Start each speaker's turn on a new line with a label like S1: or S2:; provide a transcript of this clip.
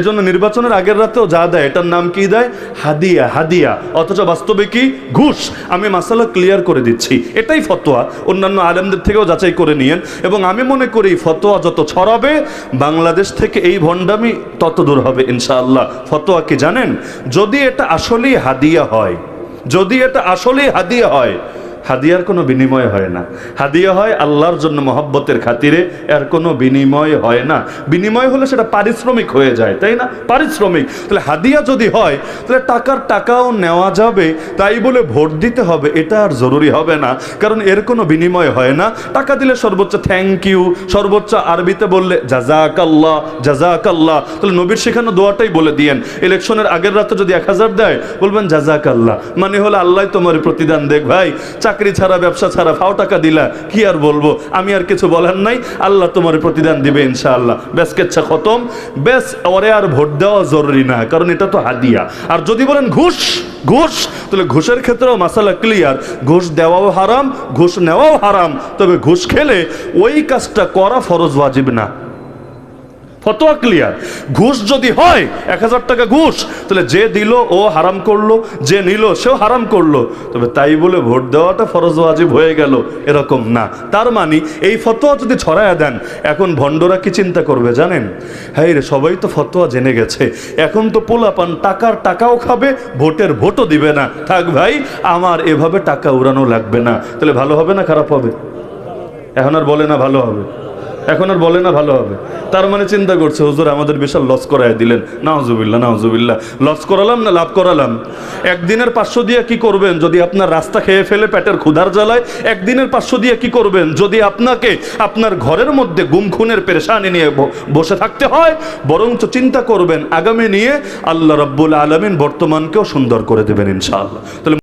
S1: এজন্য নির্বাচনের আগের রাতেও যা দেয়, এটার নাম কি দেয়? হাদিয়া হাদিয়া। অথচ বাস্তবে কি? ঘুষ। আমি মাসালা ক্লিয়ার করে দিচ্ছি। এটাই ফতোয়া। অন্যান্য আলেমদের থেকেও যাচাই করে নিয়েন। এবং আমি মনে করি ফতোয়া যত ছড়াবে, বাংলাদেশ থেকে এই ভণ্ডামি তত দূর হবে, ইনশাআল্লাহ। ফতোয়া কি জানেন? যদি এটা আসলেই হাদিয়া হয়, যদি এটা আসলেই হাদিয়া হয় হাদিয়ার কোনো বিনিময় হয় না। হাদিয়া হয় আল্লাহর জন্য মহব্বতের খাতিরে, এর কোনো বিনিময় হয় না। বিনিময় হলে সেটা পারিশ্রমিক হয়ে যায়, তাই না? পারিশ্রমিক। তাহলে হাদিয়া যদি হয়, তাহলে টাকার টাকাও নেওয়া যাবে, তাই বলে ভোট দিতে হবে, এটা আর জরুরি হবে না। কারণ এর কোনো বিনিময় হয় না। টাকা দিলে সর্বোচ্চ থ্যাংক ইউ সর্বোচ্চ আরবিতে বললে জাজাক আল্লাহ জাজাক আল্লাহ তাহলে নবীর শেখানো দোয়াটাই বলে দিয়েন। ইলেকশনের আগের রাতে যদি এক হাজার দেয়, বলবেন জাজাক আল্লাহ মানে হলো আল্লাহ তোমার প্রতিদান দেখ ভাই। চাকরি ছাড়া, ব্যবসা ছাড়া, ফাও টাকা দিলা, কি আর বলব? আমি আর কিছু বলার নাই। আল্লাহ তোমার প্রতিদান দিবে ইনশাআল্লাহ। ব্যাস কেচ্ছা খতম। ব্যাস, ওরে আর ভোট দেওয়া জরুরি না, কারণ এটা তো হাদিয়া। আর যদি বলেন ঘুষ ঘুষ, তাহলে ঘুষের ক্ষেত্রেও মাসালা ক্লিয়ার ঘুষ দেওয়াও হারাম, ঘুষ নেওয়াও হারাম। তবে ঘুষ খেলে ওই কাজটা করা ফরজ, ওয়াজিব না। ফতোয়া ক্লিয়ার ঘুষ যদি হয়, এক হাজার টাকা ঘুষ, তাহলে যে দিল ও হারাম করল, যে নিল সেও হারাম করল। তবে তাই বলে ভোট দেওয়াটা ফরজ ওয়াজিব হয়ে গেল, এরকম না। তার মানে এই ফতোয়া যদি ছড়ায় দেন, এখন ভণ্ডরা কি চিন্তা করবে জানেন? হ্যাঁ রে, সবাই তো ফতোয়া জেনে গেছে। এখন তো পোলাপান টাকার টাকাও খাবে, ভোটের ভোটও দিবে না। থাক ভাই, আমার এভাবে টাকা উড়ানো লাগবে না। তাহলে ভালো হবে না খারাপ হবে? এখন আর বলে না ভালো হবে। এখন আর বলে না ভালো হবে। তার মানে চিন্তা করছে, হুজুর, আমাদের বিশাল লস করায় দিলেন। নাওজুবিল্লা নাওজুবিল্লা লস করালাম না, লাভ করালাম। একদিনের পাঁচশো দিয়ে কি করবেন? যদি আপনার রাস্তা খেয়ে ফেলে পেটের ক্ষুধার জ্বালায়, একদিনের পাঁচশো দিয়ে কি করবেন? যদি আপনাকে আপনার ঘরের মধ্যে গুম খুনের পেরেশানি নিয়ে বসে থাকতে হয়, বরঞ্চ চিন্তা করবেন, আগামী নিয়ে আল্লাহ রব্বুল আলমিন বর্তমানকেও সুন্দর করে দেবেন ইনশাআল্লাহ। তাহলে